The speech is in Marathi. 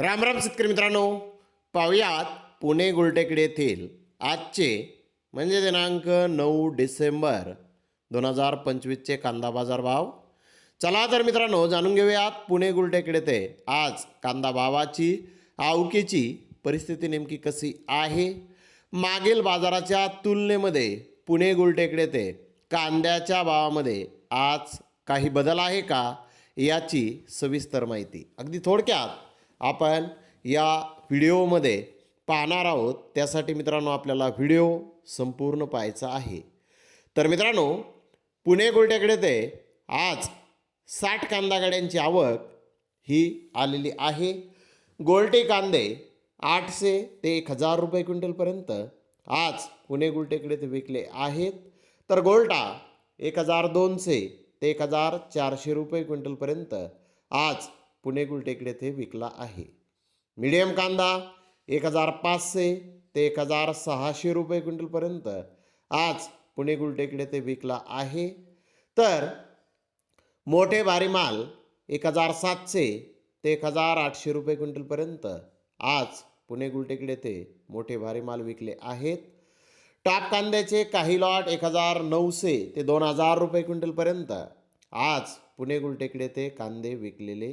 राम राम शेतकरी मित्रांनो. पाहुयात पुणे गुलटेकडे येथील आजचे म्हणजे दिनांक नऊ डिसेंबर दोन हजार पंचवीसचे कांदा बाजार भाव. चला तर मित्रांनो जाणून घेऊयात पुणे गुलटेकडे ते आज कांदा भावाची आवकेची परिस्थिती नेमकी कशी आहे? मागील बाजाराच्या तुलनेमध्ये पुणे गुलटेकडे ते कांद्याच्या भावामध्ये आज काही बदल आहे का? याची सविस्तर माहिती. अगदी थोडक्यात आपण या व्हिडिओमध्ये पाहणार आहोत. त्यासाठी मित्रांनो आपल्याला व्हिडिओ संपूर्ण पाहायचा आहे. तर मित्रांनो पुणे गोलट्याकडे ते आज साठ कांदा गाड्यांची आवक ही आलेली आहे. गोल्टे कांदे आठशे ते एक हजार रुपये क्विंटलपर्यंत आज पुणे गुलटेकडे ते विकले आहेत. तर गोल्टा एक हजार दोनशे ते एक हजार चारशे रुपये क्विंटलपर्यंत आज पुणे गुलटेकडे ते विकला आहे. मीडियम कांदा एक हजार पाचशे ते एक हजार सहाशे रुपये क्विंटलपर्यंत आज पुणे गुलटेकडे ते विकला आहे. तर मोठे भारी माल एक हजार सातशे ते एक हजार आठशे रुपये क्विंटलपर्यंत आज पुणे गुलटेकडे ते मोठे भारी माल विकले आहेत. टाप कांद्याचे काही लॉट एक हजार नऊशे ते दोन हजार रुपये क्विंटलपर्यंत आज पुणे गुलटेकडे ते कांदे विकलेले